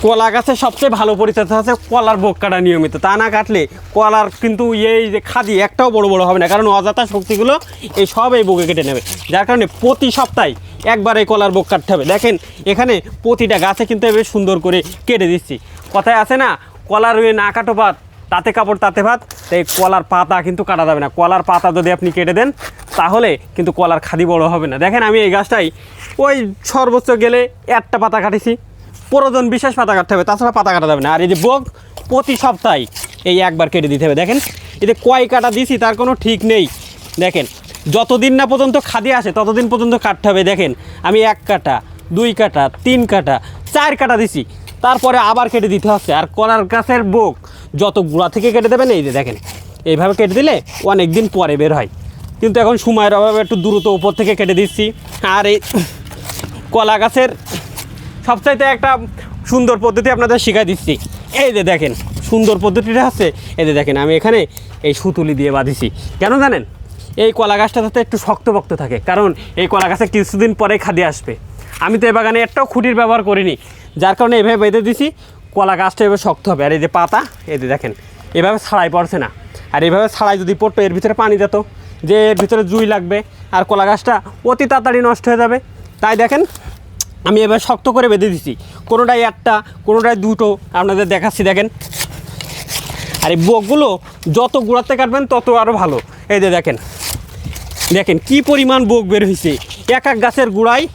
কলা গাছের সবচেয়ে ভালো পরিচর্যা আছে কলার বোক কাটা নিয়মিত। তা না কাটলে কলার কিন্তু এই যে খাদি একটাও বড় বড় হবে না, কারণ অজাতা শক্তিগুলো এই সব এই বোকে কেটে নেবে। যার কারণে প্রতি সপ্তাহে একবার এই কলার বোক কাটতে হবে। দেখেন, এখানে প্রতিটা গাছে কিন্তু বেশ সুন্দর করে কেটে দিচ্ছি। কথায় আছে না, কলার রুয়ে না কাটো পাত তাতে কাপড়, তাতে ভাত, তাই কলার পাতা কিন্তু কাটা যাবে না। কলার পাতা যদি আপনি কেটে দেন, তাহলে কিন্তু কলার খাদি বড় হবে না। দেখেন, আমি এই গাছটাই ওই সর্বোচ্চ গেলে একটা পাতা কাটিছি। প্রয়োজন বিশেষ পাতা কাটতে হবে, তাছাড়া পাতা কাটা যাবে না। আর এই যে বোগ প্রতি সপ্তাহে এই একবার কেটে দিতে হবে। দেখেন এতে কয় কাটা দিছি তার কোনো ঠিক নেই। দেখেন, যতদিন না পর্যন্ত খাদি আসে, ততদিন পর্যন্ত কাটতে হবে। দেখেন, আমি এক কাটা, দুই কাটা, তিন কাটা, চার কাটা দিছি। তারপরে আবার কেটে দিতে হচ্ছে। আর কলার গাছের বোক, যত গুঁড়া থেকে কেটে দেবেন, এই যে দেখেন, এইভাবে কেটে দিলে অনেক দিন পরে বের হয়। কিন্তু এখন সময়ের অভাবে একটু দ্রুত উপর থেকে কেটে দিচ্ছি। আর এই কলা গাছের সবচাইতে একটা সুন্দর পদ্ধতি আপনাদের শিখাই দিচ্ছি। এই যে দেখেন, সুন্দর পদ্ধতিটা আছে এই যে দেখেন, আমি এখানে এই সুতুলি দিয়ে বাঁধিছি। কেন জানেন? এই কলা গাছটা যাতে একটু শক্তপোক্ত থাকে, কারণ এই কলা গাছে কিছুদিন পরে খাদি আসবে। আমি তো এ বাগানে একটাও খুঁটির ব্যবহার করিনি। যার কারণে এভাবে বেঁধে দিছি, কলা গাছটা এভাবে শক্ত হবে। আর এই যে পাতা, এই যে দেখেন, এভাবে ছাড়াই পড়ছে না। আর এভাবে ছাড়াই যদি পড়তো, এর ভিতরে পানি যেত, যে এর ভিতরে জুই লাগবে, আর কলা গাছটা অতি তাড়াতাড়ি নষ্ট হয়ে যাবে। তাই দেখেন আমি এবার শক্ত করে বেঁধে দিছি। কোনোটাই একটা, কোনোটাই দুটো। আপনাদের দেখাচ্ছি, দেখেন। আর এই বকগুলো যত গোড়াতে কাটবেন, তত আরও ভালো। এই যে দেখেন। দেখেন, কি পরিমাণ বোক বের হয়েছে এক এক গাছের গোড়ায়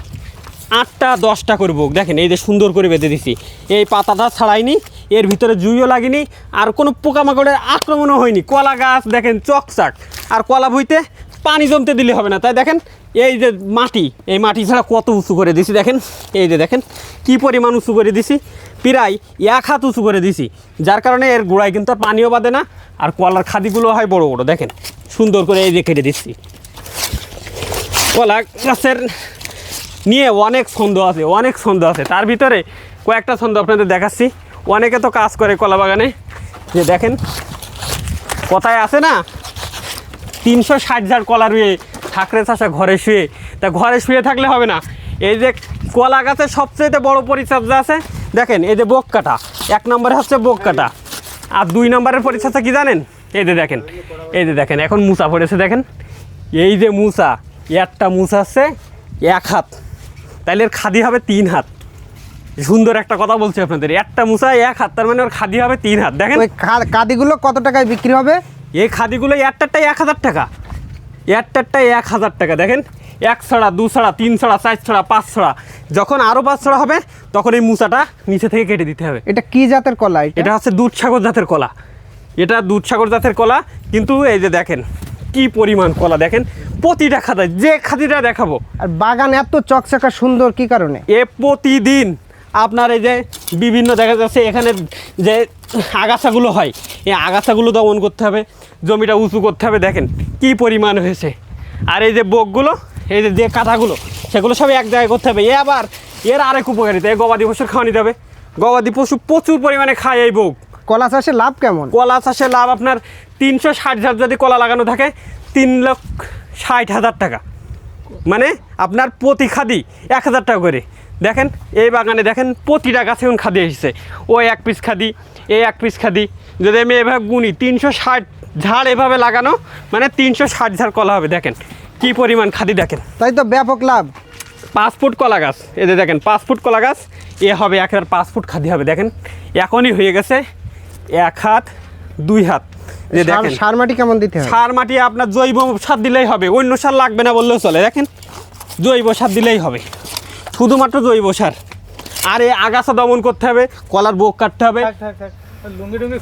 আটটা, দশটা করে বোক। দেখেন, এই যে সুন্দর করে বেঁধে দিছি। এই পাতাটা ছাড়াইনি, এর ভিতরে জুইও লাগেনি, আর কোনো পোকামাকড়ের আক্রমণও হয়নি। কলা গাছ, দেখেন, চকচাক। আর কলা বইতে পানি জমতে দিলে হবে না। তাই দেখেন, এই যে মাটি, এই মাটি ছাড়া কত উঁচু করে দিছি দেখেন, এই যে দেখেন, কি পরিমাণ উঁচু করে দিছি, প্রায় এক হাত উঁচু করে দিছি। যার কারণে এর গোড়ায় কিন্তু আর পানিও বাঁধে না, আর কলার খাদিগুলো হয় বড় বড়, দেখেন, সুন্দর করে এই যে কেটে দিচ্ছি। কলা গাছের নিয়ে অনেক ছন্দ আছে, অনেক ছন্দ আছে। তার ভিতরে কয়েকটা ছন্দ আপনাদের দেখাচ্ছি। অনেকে তো কাজ করে কলা বাগানে। যে দেখেন, কথায় আছে না তিনশো ষাট ঝাড় কলা রুয়ে ঠাকরে চাষা ঘরে শুয়ে। তা ঘরে শুয়ে থাকলে হবে না। এই যে কলা গাছের সবচেয়ে বড় পরিচর্যা আছে, দেখেন, এই যে বোক কাটা এক নম্বরে হচ্ছে বোক কাটা আর দুই নম্বরের পরিচর্যা কি জানেন? এই যে দেখেন, এই যে দেখেন, এখন মুসা পড়েছে, দেখেন। এই যে মুসা একটা মুসা আছে, এক হাত। তাইলে এর খাদি হবে তিন হাত। সুন্দর একটা কথা বলছি আপনাদের, একটা মুসা এক হাত, তার মানে ওর খাদি হবে তিন হাত, দেখেন। ওই খা- কাদিগুলো কত টাকায় বিক্রি হবে? এই খাদিগুলো একটারটাই এক হাজার টাকা। একটারটাই এক হাজার টাকা দেখেন? এক ছড়া দু ছড়া তিন ছড়া চার ছড়া পাঁচ ছড়া। যখন আরও পাঁচ ছড়া হবে তখন এই মুচাটা নিচে থেকে কেটে দিতে হবে। এটা কি জাতের কলা এটা? হচ্ছে দুধসাগর জাতের কলা। এটা দুধসাগর জাতের কলা কিন্তু এই যে দেখেন কি পরিমাণ কলা দেখেন? প্রতিটা খাতায় যে খাদিটা দেখাবো। আর বাগান এত চকচকা সুন্দর কি কারণে? এ প্রতিদিন আপনার এই যে বিভিন্ন দেখা যাচ্ছে এখানে যে আগাছাগুলো হয়। এই আগাছাগুলো দমন করতে হবে জমিটা উঁচু করতে হবে। দেখেন কি পরিমাণ হয়েছে। আর এই যে বোকগুলো এই যে যে কাঁথাগুলো সেগুলো সব এক জায়গায় করতে হবে। এ আবার এর আরেক উপকারিতা এই গবাদি পশুর খাওয়া নিতে হবে। গবাদি পশু প্রচুর পরিমাণে খায় এই বোক। কলা চাষে লাভ কেমন? কলা চাষে লাভ আপনার তিনশো ষাট ঝাড় যদি কলা লাগানো থাকে তিন লক্ষ ষাট হাজার টাকা। মানে আপনার প্রতি খাদি এক হাজার টাকা করে। দেখেন এই বাগানে দেখেন প্রতিটা গাছে এখন খাদি এসেছে। ও এক পিস খাদি এই এক পিস খাদি। যদি আমি এভাবে গুনি তিনশো ষাট ঝাড় এভাবে লাগানো মানে তিনশো ষাট ঝাড় কলা হবে দেখেন। কি পরিমাণ খাদি দেখেন। তাই তো ব্যাপক লাভ। পাঁচ ফুট কলা গাছ এদের দেখেন পাঁচ ফুট কলা গাছ এ হবে এক হাজার পাঁচ ফুট খাদি হবে দেখেন। এখনই হয়ে গেছে এক হাত দুই হাত। যে সার- দেখেন। সার মাটি কেমন দিতে হবে? সার মাটি আপনার জৈব সার দিলেই হবে অন্য সার লাগবে না বললেও চলে দেখেন। জৈব সার দিলেই হবে। শুধুমাত্র জৈব সার। আর এই আগাছা দমন করতে হবে, কলার বোক কাটতে হবে। লুঙ্গি টুঙ্গি